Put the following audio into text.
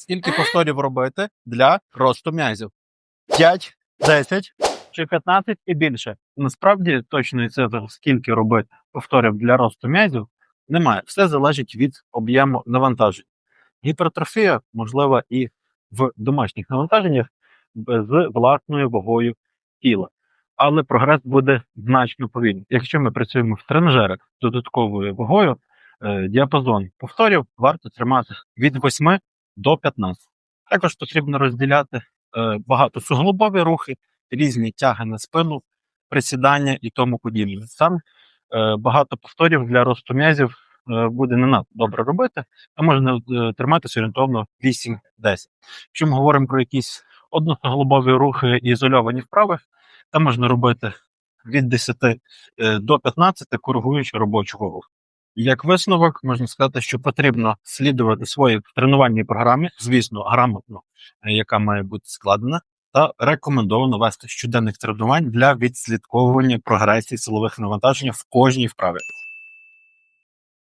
Скільки повторів робити для росту м'язів? 5, 10 чи 15 і більше. Насправді точної цифри, скільки робити повторів для росту м'язів, немає. Все залежить від об'єму навантажень. Гіпертрофія можлива і в домашніх навантаженнях з власною вагою тіла. Але прогрес буде значно повільний. Якщо ми працюємо в тренажерах з додатковою вагою, е, діапазон повторів варто тримати від 8 до 15. Також потрібно розділяти е, багатосуглобові рухи, різні тяги на спину, присідання і тому подібне. Сам е, багато повторів для росту м'язів е, буде не надто добре робити, а можна триматися орієнтовно 8-10. Якщо ми говоримо про якісь односуглобові рухи і ізольовані вправи, там можна робити від 10 е, до 15, коригуючи робочу вагу. Як висновок, можна сказати, що потрібно слідувати своїй тренувальній програмі, звісно, грамотно, е, яка має бути складена, та рекомендовано вести щоденних тренувань для відслідковування прогресії силових навантажень в кожній вправі.